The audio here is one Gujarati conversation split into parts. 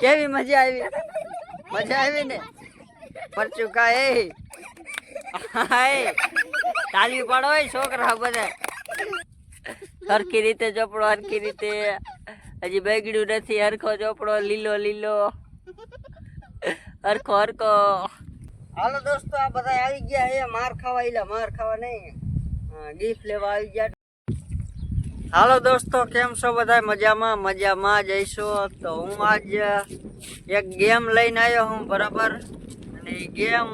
કેવી મજા આવી? મજા આવી ને? પર ચુકા એ. તાલી પાડો એ, છોકરા બધા. સરખી રીતે ચોપડો સરખી રીતે. હજી બેગડ્યું નથી, હરખો ચોપડો લીલો લીલો. હરખો હરખો. હાલો દોસ્તો, આ બધા આવી ગયા એ માર ખાવા એટલે માર ખાવા નહીં. ગિફ્ટ લેવા આવી ગયા હાલો દોસ્તો, કેમ છો બધા? મજામાં મજામાં જઈશું તો હું આજ એક ગેમ લઈને આવ્યો હું, બરાબર? અને એ ગેમ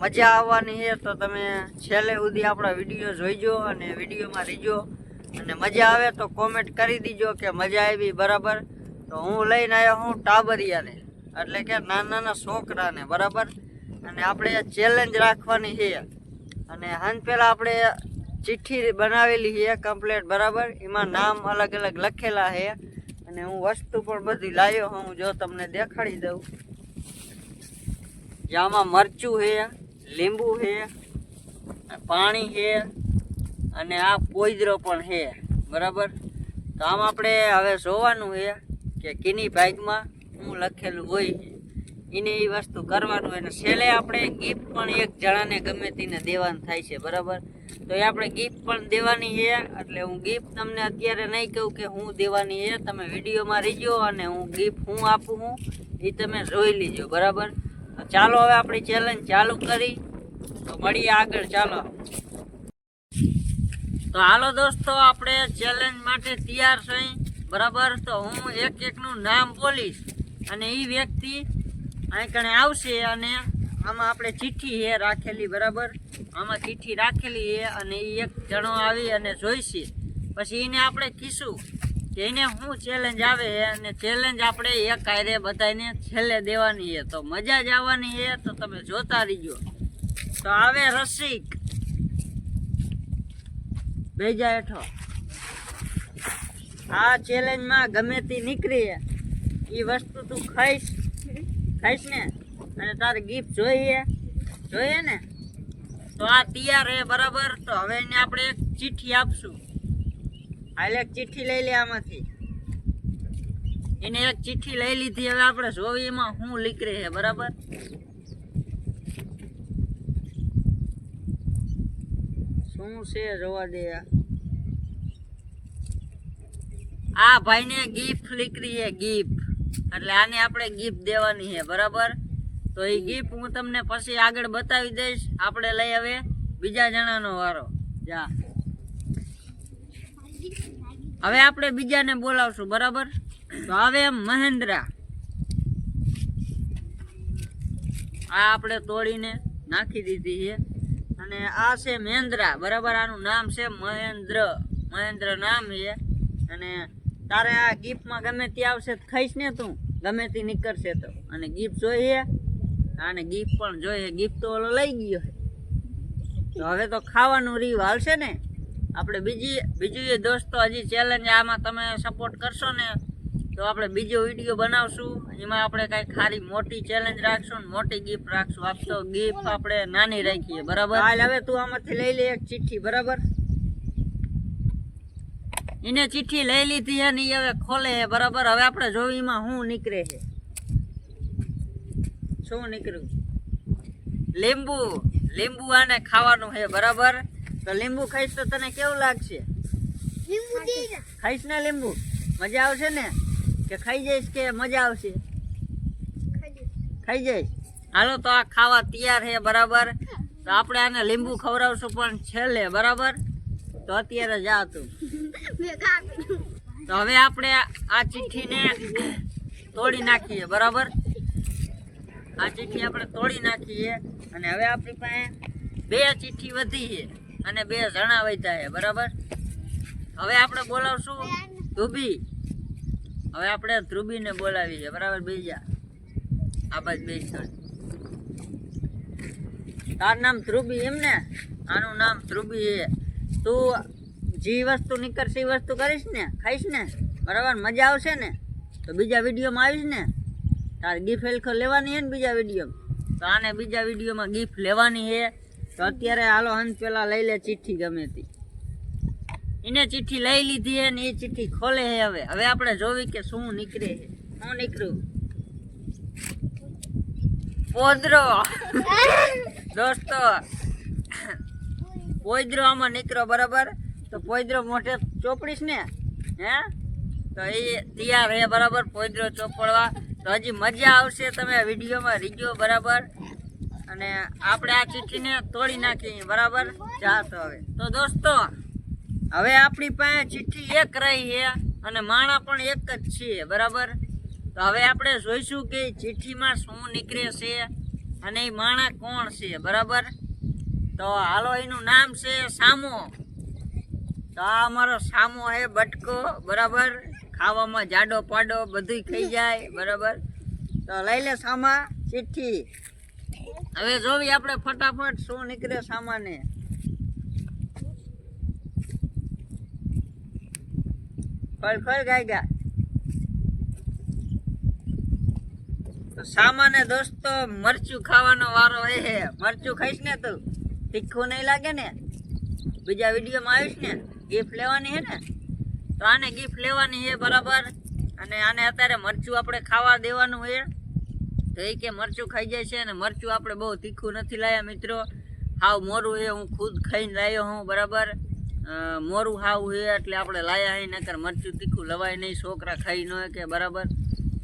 મજા આવવાની છે, તો તમે છેલ્લે સુધી આપણા વીડિયો જોઈજો અને વિડીયોમાં રહીજો. અને મજા આવે તો કોમેન્ટ કરી દીજો કે મજા આવી, બરાબર? તો હું લઈને આવ્યો હું ટાબરિયાને. એટલે કે નાના નાના છોકરાને, બરાબર? અને આપણે ચેલેન્જ રાખવાની છે. અને હાન પહેલાં આપણે ચિઠ્ઠી બનાવેલી છે કમ્પ્લેટ બરાબર? એમાં નામ અલગ અલગ લખેલા છે. અને હું વસ્તુ પણ બધી લાવ્યો હું, જો તમને દેખાડી દઉં. આમાં મરચું છે, લીંબુ છે, પાણી છે, અને આ પોઈદરો પણ છે, બરાબર? તો આમ આપણે હવે જોવાનું છે કે કિની બાઇકમાં હું લખેલું હોય છે. એને એ વસ્તુ કરવાનું અને છેલ્લે આપણે ગિફ્ટ પણ એક જણાને ગમે તેને દેવાનું થાય છે, બરાબર? તો એ આપણે ગિફ્ટ પણ દેવાની છે, એટલે હું ગિફ્ટ તમને અત્યારે નહીં કહું કે હું દેવાની છે, તમે વિડીયોમાં રહીજો અને હું ગિફ્ટ હું આપું હું એ તમે જોઈ લીજો, બરાબર? ચાલો હવે આપણી ચેલેન્જ ચાલુ કરી, તો મળીએ આગળ, ચાલો. તો હાલો દોસ્તો, આપણે ચેલેન્જ માટે તૈયાર છીએ, બરાબર? તો હું એક એકનું નામ બોલીશ, અને એ વ્યક્તિ અહીં કણે આવશે અને આમાં આપણે ચિઠ્ઠી એ રાખેલી, બરાબર? આમાં ચિઠ્ઠી રાખેલી એ અને એ એક જણો આવી અને જોઈશે. પછી એને આપણે કીશું કે એને શું ચેલેન્જ આવે છે અને ચેલેન્જ આપણે એક આયરે બધાને છેલ્લે દેવાની છે તો મજા જ આવવાની છે તો તમે જોતા રહીજો. તો આવે રસિક. ભેજા હેઠો. આ ચેલેન્જમાં ગમે તે નીકળી. એ વસ્તુ તું ખાઈશ. ખાઈશ ને? અને તારે ગિફ્ટ જોઈએ? જોઈએ ને? તો આ તૈયાર હે, બરાબર? તો હવે એને આપણે એક ચિઠ્ઠી આપશું. હાલ એક ચિઠ્ઠી લઈ લે આમાંથી. એને એક ચિઠ્ઠી લઈ લીધી, હવે આપણે જોવી એમાં શું લીકરે છે, બરાબર? શું છે જોવા દે આ? ભાઈને ગિફ્ટ લીકરી છે ગિફ્ટ એટલે આને આપણે ગિફ્ટ દેવાની છે, બરાબર? તો એ ગિફ્ટ હું તમને પછી આગળ બતાવી દઈશ. આપણે લઈ હવે બીજા જણાનો વારો. જા. હવે આપણે બીજાને બોલાવશું, બરાબર? તો હવે મહેન્દ્રા. આ આપણે તોડીને નાખી દીધી છે. અને આ છે મહેન્દ્રા, બરાબર? આનું નામ છે મહેન્દ્ર. મહેન્દ્ર નામ છે. અને તારે આ ગિફ્ટમાં ગમે તે આવશે તો ખાઈશ ને તું. ગમે તે નીકળશે તો. અને ગિફ્ટ જોઈએ. આને ગિફ્ટ પણ જોઈએ. ગિફ્ટ તો ઓલો લઈ ગયો તો હવે તો ખાવાનું રીવ હાલશે ને. આપણે બીજી બીજું એ દોસ્તો હજી ચેલેન્જ આમાં તમે સપોર્ટ કરશો ને, તો આપણે બીજો વીડિયો બનાવશું. એમાં આપણે કાંઈ ખારી મોટી ચેલેન્જ રાખશું ને મોટી ગિફ્ટ રાખશું. આપતો ગિફ્ટ આપણે નાની રાખીએ. બરાબર? હાલ હવે તું આમાંથી લઈ લે એક ચિઠ્ઠી. બરાબર? એને ચિઠ્ઠી લઈ લીધી અને હવે ખોલે બરાબર? હવે આપણે જોવી એમાં શું નીકળે છે. શું નીકળ્યું? લીંબુ. લીંબુ આને ખાવાનું છે બરાબર? તો લીંબુ ખાઈશ તો તને કેવું લાગશે? ખાઈશ ને લીંબુ? મજા આવશે ને? કે ખાઈ જઈશ કે મજા આવશે? ખાઈ જઈશ? હાલો તો આ ખાવા તૈયાર છે બરાબર? તો આપણે આને લીંબુ ખવડાવશું પણ છેલ્લે બરાબર? તો અત્યારે જા તું. તો. હવે આપણે આ ચિઠ્ઠીને તોડી નાખીએ, બરાબર? આ ચિઠ્ઠી આપણે તોડી નાખીએ અને હવે આપણી પાસે બે ચિઠ્ઠી વધી છે અને બે જણા વધ્યા બરાબર? હવે આપણે બોલાવશું ધ્રુબી હવે આપણે ધ્રુબીને બોલાવીએ, બરાબર, બીજા? આ બાજુ બે તારું નામ ધ્રુબી એમ ને? આનું નામ ધ્રુબી છે. તું જે વસ્તુ નીકળશે એ વસ્તુ કરીશ ને ખાઈશ ને બરાબર? મજા આવશે ને? તો બીજા વિડીયોમાં આવીશ ને? તારે ગિફ્ટ એલખો લેવાની છે ને બીજા વિડીયોમાં? તો આને બીજા વિડીયોમાં ગિફ્ટ લેવાની છે તો અત્યારે હાલો હંત પેલા લઈ લે ચિઠ્ઠી ગમે તે. એને ચિઠ્ઠી લઈ લીધી છે ને એ ચિઠ્ઠી ખોલે છે હવે. હવે આપણે જોવી કે શું નીકળે છે શું નીકળ્યું પોદરો. દોસ્તો પોદરો આમાં નીકળો બરાબર? તો પોઈદ્રો મોઢે ચોપડીશ ને? હે? તો એ તૈયાર હે બરાબર પોઈદ્રો ચોપડવા. તો હજી મજા આવશે તમે વિડીયોમાં, રીજો બરાબર. અને આપણે આ ચીઠીને તોડી નાખી બરાબર? જા હવે. તો દોસ્તો, હવે આપણી પાસે ચિઠ્ઠી એક રહી છે અને માણા પણ એક જ છે બરાબર? તો હવે આપણે જોઈશું કે ચિઠ્ઠીમાં શું નીકળે છે અને એ માણા કોણ છે, બરાબર? તો હાલો, એનું નામ છે સામો. તો આ અમારો સામો છે બટકો, બરાબર? ખાવામાં જાડો પાડો બધું ખાઈ જાય, બરાબર? તો લઈ લે સામા, ચિઠ્ઠી. હવે જોવી આપણે ફટાફટ શું નીકળે સામાને. ખોલ ખોલ ગાય ગા તો દોસ્તો, મરચું ખાવાનો વારો હે હે. મરચું ખાઈશ ને તું? તીખું નહીં લાગે ને? બીજા વિડીયોમાં આવીશ ને? ગિફ્ટ લેવાની છે ને, તો આને ગિફ્ટ લેવાની છે બરાબર. અને આને અત્યારે મરચું આપણે ખાવા દેવાનું છે. તો એ કે મરચું ખાઈ જાય છે અને મરચું આપણે બહુ તીખું નથી લાવ્યા મિત્રો. હાવ મોરું છે, હું ખુદ ખાઈને લાવ્યો હું, બરાબર. મોરું હાવ છે, એટલે આપણે લાયા હે નકર મરચું તીખું લવાય નહીં, છોકરા ખાઈ ન કે બરાબર.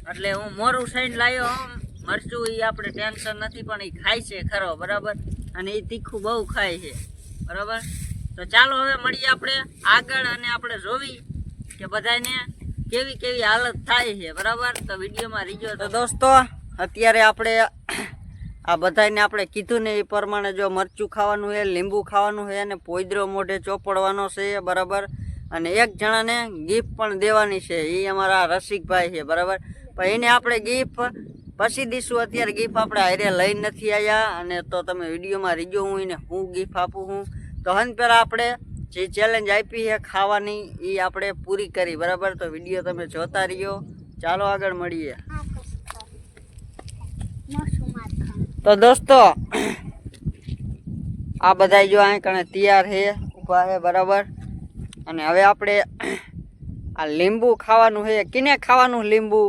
એટલે હું મોરું ખાઈને લાવ્યો હું, મરચું એ આપણે ટેન્શન નથી, પણ એ ખાય છે ખરો, બરાબર. અને એ તીખું બહુ ખાય છે, બરાબર. તો ચાલો હવે મળીએ આપણે આગળ અને આપણે જોવી કે બધાને કેવી કેવી હાલત થાય છે, બરાબર? તો વિડીયોમાં રીજો તો દોસ્તો, અત્યારે આપણે આ બધાને આપણે કીધું ને એ પ્રમાણે જો મરચું ખાવાનું છે, લીંબુ ખાવાનું છે અને પોઈદરો મોઢે ચોપડવાનો છે, બરાબર? અને એક જણાને ગિફ્ટ પણ દેવાની છે એ અમારા રસિકભાઈ છે, બરાબર? પણ એને આપણે ગિફ્ટ પછી દઈશું અત્યારે ગિફ્ટ આપણે હારે લઈ નથી આવ્યા, અને તો તમે વિડીયોમાં રીજો હું એને હું ગિફ્ટ આપું હું તો હન પહેલાં આપણે જે ચેલેન્જ આપી છે ખાવાની એ આપણે પૂરી કરી, બરાબર? તો વીડિયો તમે જોતા રહ્યો. ચાલો આગળ મળીએ. તો દોસ્તો, આ બધા જો અહીં કણે તૈયાર છે ઊભા છે, બરાબર? અને હવે આપણે આ લીંબુ ખાવાનું છે. કિને ખાવાનું લીંબુ?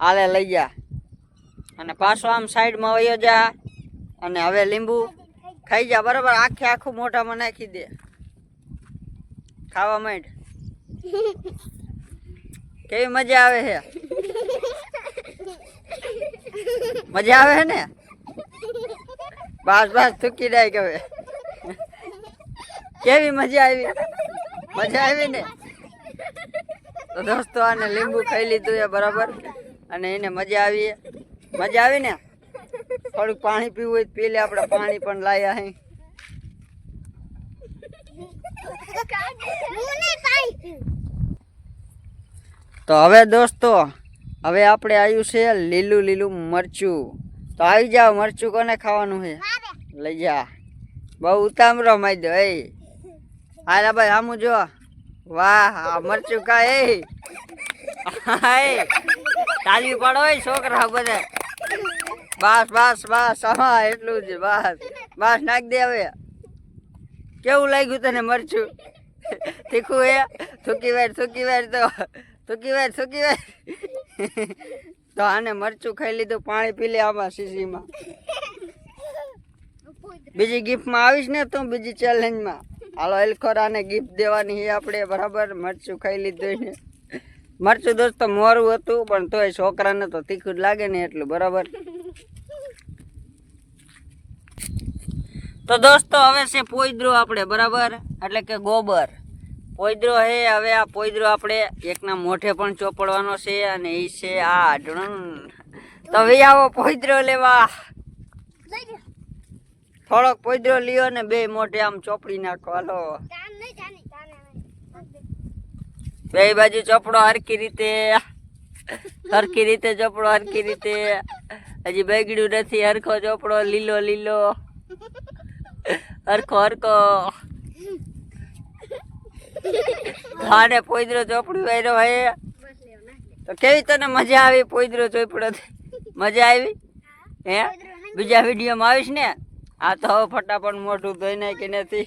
આલે લઈ જા. અને પાછો આમ સાઈડમાં વયો જા. અને હવે લીંબુ? ખાઈ જા, બરાબર? આખે આખું મોઢામાં નાખી દે. ખાવા માંડ. કેવી મજા આવે છે મજા આવે છે ને? બસ બસ, થૂકી જાય કે કેવી મજા આવી? મજા આવી ને? દોસ્તો, આને લીંબુ ખાઈ લીધું છે, બરાબર? અને એને મજા આવી મજા આવી ને? થોડુંક પાણી પીવું હોય પી લે, આપણે પાણી પણ લાયા અહીં તો હવે દોસ્તો, હવે આપણે આવ્યું છે લીલું લીલું મરચું. તો આવી જાઓ, મરચું કોને ખાવાનું છે? લઈ જા. બહુ ઉતામરો મારી દો એ. હાલા ભાઈ આમું જો. વાહ, આ મરચું કા એ. તાલી પાડો છોકરા બધા. બસ બસ બસ, હા, એટલું જ, બસ. બસ, નાખ દે હવે. કેવું લાગ્યું તને મરચું? તીખું એ થૂકી વાર થૂકી વાર તો. થૂકી વાર થૂકી વાર તો આને મરચું ખાઈ લીધું, પાણી પી લે આમાં શીશીમાં બીજી ગિફ્ટમાં આવીશ ને તું બીજી ચેલેન્જમાં હાલો એલખોરાને ગિફ્ટ દેવાની છે આપણે, બરાબર? મરચું ખાઈ લીધું મરચું દોસ્તો મોરું હતું, પણ તોય છોકરાને તો તીખું જ લાગે ને એટલું, બરાબર? તો દોસ્તો, હવે છે પોઈદરો આપણે, બરાબર? એટલે કે ગોબર. પોઈદરો હે, હવે આ પોઈદરો આપણે એકના મોઢે પણ ચોપડવાનો છે અને એ છે આ તો હવે આવો પોઈદરો લેવા. થોડોક પોઈદરો લ્યો ને બે મોઢે આમ ચોપડી નાખો. હાલો. બે બાજુ ચોપડો હરકી રીતે. હરકી રીતે ચોપડો હરકી રીતે. હજી બગડ્યું નથી, હરખો ચોપડો, લીલો લીલો. હરખો હરખો આને પોઈદરો ચોપડી વાયરો હે. તો કેવી તને મજા આવી પોઈદરો ચોપડો? મજા આવી? હે? બીજા વિડીયોમાં આવીશ ને? આ તો હવે ફટાફટ મોઢું ધોઈ નાખી નથી.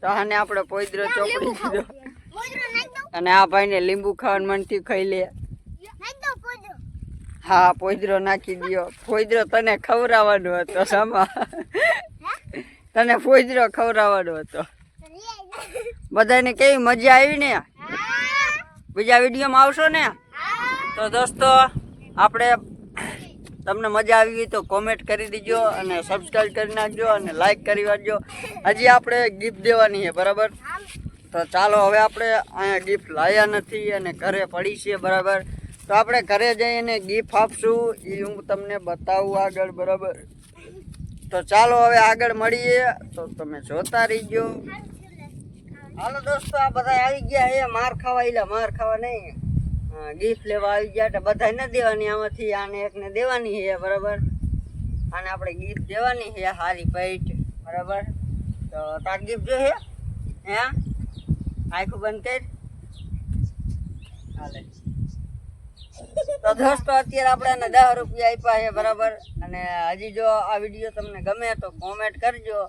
તો આને આપણે પોઈદરો ચોપડી દીધો. અને આ ભાઈને લીંબુ ખાવાનું મનથી ખાઈ લે. હા, પોઈદરો નાખી દ્યો. પોઈદરો તને ખવડાવવાનો હતો સામા તને ફોજરો ખવડાવવાનો હતો. બધાને કેવી મજા આવી ને? બીજા વિડીયોમાં આવશો ને? તો દોસ્તો, આપણે તમને મજા આવી હોય તો કોમેન્ટ કરી દેજો અને સબસ્ક્રાઈબ કરી નાખજો અને લાઈક કરી વાંચજો હજી આપણે ગિફ્ટ દેવાની છે, બરાબર? તો ચાલો હવે આપણે અહીંયા ગિફ્ટ લાવ્યા નથી અને ઘરે પડી છે બરાબર? તો આપણે ઘરે જઈને ગિફ્ટ આપશું. એ હું તમને બતાવું આગળ, બરાબર? તો ચાલો હવે આગળ મળીએ. તો તમે જોતા રહીજો. હાલો દોસ્તો, આ બધા આવી ગયા હે. માર ખાવા એલા માર ખાવા નહીં. ગિફ્ટ લેવા આવી ગયા એટલે બધા ન દેવાની આમાંથી. આને એકને દેવાની છે બરાબર? આને આપણે ગિફ્ટ દેવાની છે હારી પેટ, બરાબર? તો તાર ગિફ્ટ જો હે? આખું બંધ કર. હાલે. તો દોસ્તો અત્યારે આપણે એને દસ રૂપિયા આપ્યા છે બરાબર? અને હજી જો આ વીડિયો તમને ગમે તો કોમેન્ટ કરજો.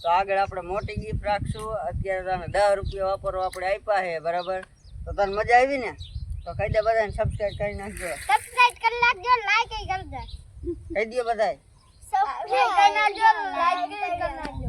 તો આગળ આપણે મોટી ગીફ્ટ રાખશું. અત્યારે તને દસ રૂપિયા વાપરવા આપણે આપ્યા છે બરાબર? તો તને મજા આવી ને? તો કહી દે બધાને સબસ્ક્રાઈબ કરી નાખજો. સબસ્ક્રાઇબ કરી નાખજો લાઈક કરી દે કહી દો બધાય. સબસ્ક્રાઇબ કરી નાખજો લાઈક કરી નાખજો.